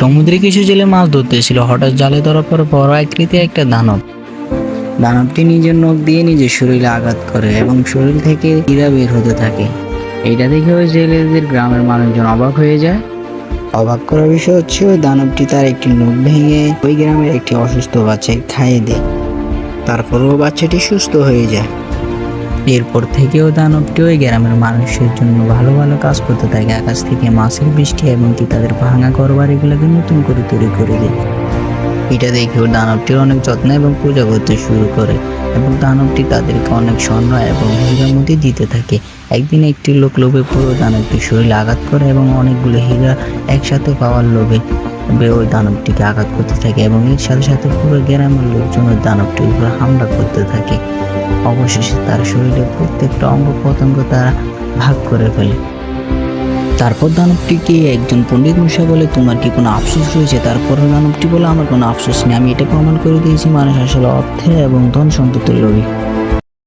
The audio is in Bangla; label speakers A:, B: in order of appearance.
A: সমুদ্রে কিছু জেলে মাছ ধরতেছিল। হঠাৎ জালে ধরার পর বড় আকৃতির একটা দানব। দানবটি নিজের নখ দিয়ে নিজের শরীরে আঘাত করে এবং শরীর থেকে হীরা বের হতে থাকে। এটা দেখে ওই জেলেদের গ্রামের মানুষজন অবাক হয়ে যায়। অবাক করার বিষয় হচ্ছে, ওই দানবটি তার একটি নখ ভেঙে ওই গ্রামের একটি অসুস্থ বাচ্চাকে খাইয়ে দেয়। তারপরও বাচ্চাটি সুস্থ হয়ে যায়। এরপর থেকেও দানবটি ওই গ্রামের মানুষের জন্য ভালো ভালো কাজ করতে থাকে। আকাশ থেকে মাছের বৃষ্টি এবং কি তাদের ভাঙা ঘর বাড়িগুলোকে নতুন করে তৈরি করে দেয়। এটা দেখেও দানবটির অনেক যত্ন এবং পূজা করতে শুরু করে এবং দানবটি তাদেরকে অনেক স্বর্ণ এবং হীরার মধ্যে দিতে থাকে। একদিন একটি লোক লোভে পুরো দানবটির শরীরে আঘাত করে এবং অনেকগুলো হীরা একসাথে পাওয়ার লোভে ওই দানবটিকে আঘাত করতে থাকে এবং এর সাথে সাথে পুরো গ্রামের লোকজন ওই দানবটির উপর হামলা করতে থাকে। অবশেষে তার শরীরে প্রত্যেকটা অঙ্গ প্রত্যঙ্গ তারা ভাগ করে ফেলে। তারপর দানবটিকে একজন পণ্ডিত মশাই বলে, তোমার কি কোনো আফসোস রয়েছে? তারপর দানবটি বলে, আমার কোনো আফসোস নেই। আমি এটা প্রমাণ করে দিয়েছি, মানুষ আসলে অর্থে এবং ধন সম্পত্তির লোভী।